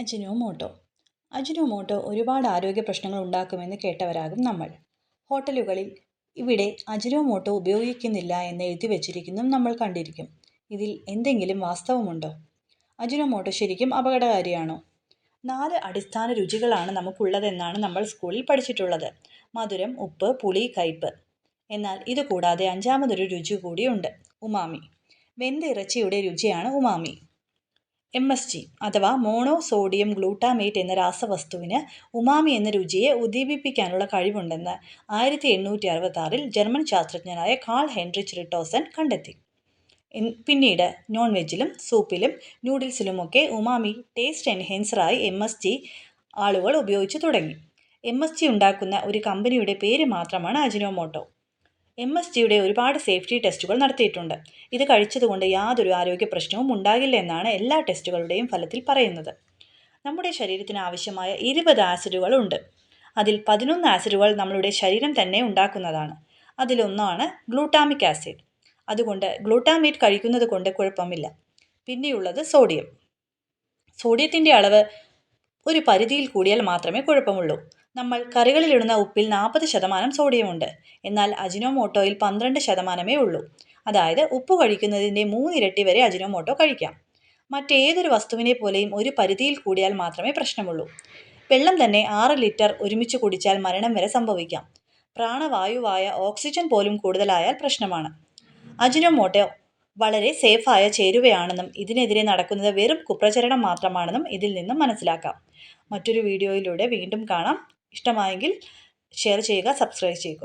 Ajinomoto. Ajinomoto ഒരുപാട് ആരോഗ്യ പ്രശ്നങ്ങൾ ഉണ്ടാക്കുമെന്ന് കേട്ടവരാകും നമ്മൾ. ഹോട്ടലുകളിൽ ഇവിടെ അജിനോമോട്ടോ ഉപയോഗിക്കുന്നില്ല എന്ന് എഴുതി വച്ചിരിക്കുന്നതും നമ്മൾ കണ്ടിരിക്കും. ഇതിൽ എന്തെങ്കിലും വാസ്തവമുണ്ടോ? അജിനോമോട്ടോ ശരിക്കും അപകടകാരിയാണോ? നാല് അടിസ്ഥാന രുചികളാണ് നമുക്കുള്ളതെന്നാണ് നമ്മൾ സ്കൂളിൽ പഠിച്ചിട്ടുള്ളത്. മധുരം ഉപ്പ് പുളി കയ്പ്പ്. എന്നാൽ ഇത് കൂടാതെ അഞ്ചാമതൊരു രുചി കൂടിയുണ്ട് ഉമാമി. വെന്ത ഇറച്ചിയുടെ രുചിയാണ് ഉമാമി. എം എസ് ജി അഥവാ മോണോ സോഡിയം ഗ്ലൂട്ടാമേറ്റ് എന്ന രാസവസ്തുവിന് ഉമാമി എന്ന രുചിയെ ഉദ്ദീപിപ്പിക്കാനുള്ള കഴിവുണ്ടെന്ന് ആയിരത്തി എണ്ണൂറ്റി അറുപത്തി ആറിൽ ജർമ്മൻ ശാസ്ത്രജ്ഞനായ കാൾ ഹെൻറിച്ച് റിട്ടോസൻ കണ്ടെത്തി. പിന്നീട് നോൺ വെജിലും സൂപ്പിലും നൂഡിൽസിലുമൊക്കെ ഉമാമി ടേസ്റ്റ് എൻഹെൻസറായി എം എസ് ജി ആളുകൾ ഉപയോഗിച്ചു തുടങ്ങി. എം എസ് ജി ഉണ്ടാക്കുന്ന ഒരു കമ്പനിയുടെ പേര് മാത്രമാണ് അജിനോമോട്ടോ. എം എസ് ജിയുടെ ഒരുപാട് സേഫ്റ്റി ടെസ്റ്റുകൾ നടത്തിയിട്ടുണ്ട്. ഇത് കഴിച്ചതുകൊണ്ട് യാതൊരു ആരോഗ്യ പ്രശ്നവും ഉണ്ടാകില്ല എന്നാണ് എല്ലാ ടെസ്റ്റുകളുടെയും ഫലത്തിൽ പറയുന്നത്. നമ്മുടെ ശരീരത്തിന് ആവശ്യമായ ഇരുപത് ആസിഡുകളുണ്ട് അതിൽ പതിനൊന്ന് ആസിഡുകൾ നമ്മളുടെ ശരീരം തന്നെ ഉണ്ടാക്കുന്നതാണ്. അതിലൊന്നാണ് ഗ്ലൂട്ടാമിക് ആസിഡ്. അതുകൊണ്ട് ഗ്ലൂട്ടാമേറ്റ് കഴിക്കുന്നത് കൊണ്ട് കുഴപ്പമില്ല. പിന്നെയുള്ളത് സോഡിയം. സോഡിയത്തിന്റെ അളവ് ഒരു പരിധിയിൽ കൂടിയാൽ മാത്രമേ കുഴപ്പമുള്ളൂ. നമ്മൾ കറികളിലിടുന്ന ഉപ്പിൽ നാൽപ്പത് ശതമാനം സോഡിയമുണ്ട്. എന്നാൽ അജിനോമോട്ടോയിൽ പന്ത്രണ്ട് ശതമാനമേ ഉള്ളൂ. അതായത് ഉപ്പ് കഴിക്കുന്നതിന്റെ മൂന്നിരട്ടി വരെ അജിനോമോട്ടോ കഴിക്കാം. മറ്റേതൊരു വസ്തുവിനെ പോലെയും ഒരു പരിധിയിൽ കൂടിയാൽ മാത്രമേ പ്രശ്നമുള്ളൂ. വെള്ളം തന്നെ ആറ് ലിറ്റർ ഒരുമിച്ച് കുടിച്ചാൽ മരണം വരെ സംഭവിക്കാം. പ്രാണവായുവായ ഓക്സിജൻ പോലും കൂടുതലായാൽ പ്രശ്നമാണ്. അജിനോമോട്ടോ വളരെ സേഫായ ചേരുവയാണെന്നും ഇതിനെതിരെ നടക്കുന്നത് വെറും കുപ്രചരണം മാത്രമാണെന്നും ഇതിൽ നിന്നും മനസ്സിലാക്കാം. മറ്റൊരു വീഡിയോയിലൂടെ വീണ്ടും കാണാം. ഇഷ്ടമായെങ്കിൽ ഷെയർ ചെയ്യുക സബ്സ്ക്രൈബ് ചെയ്യുക.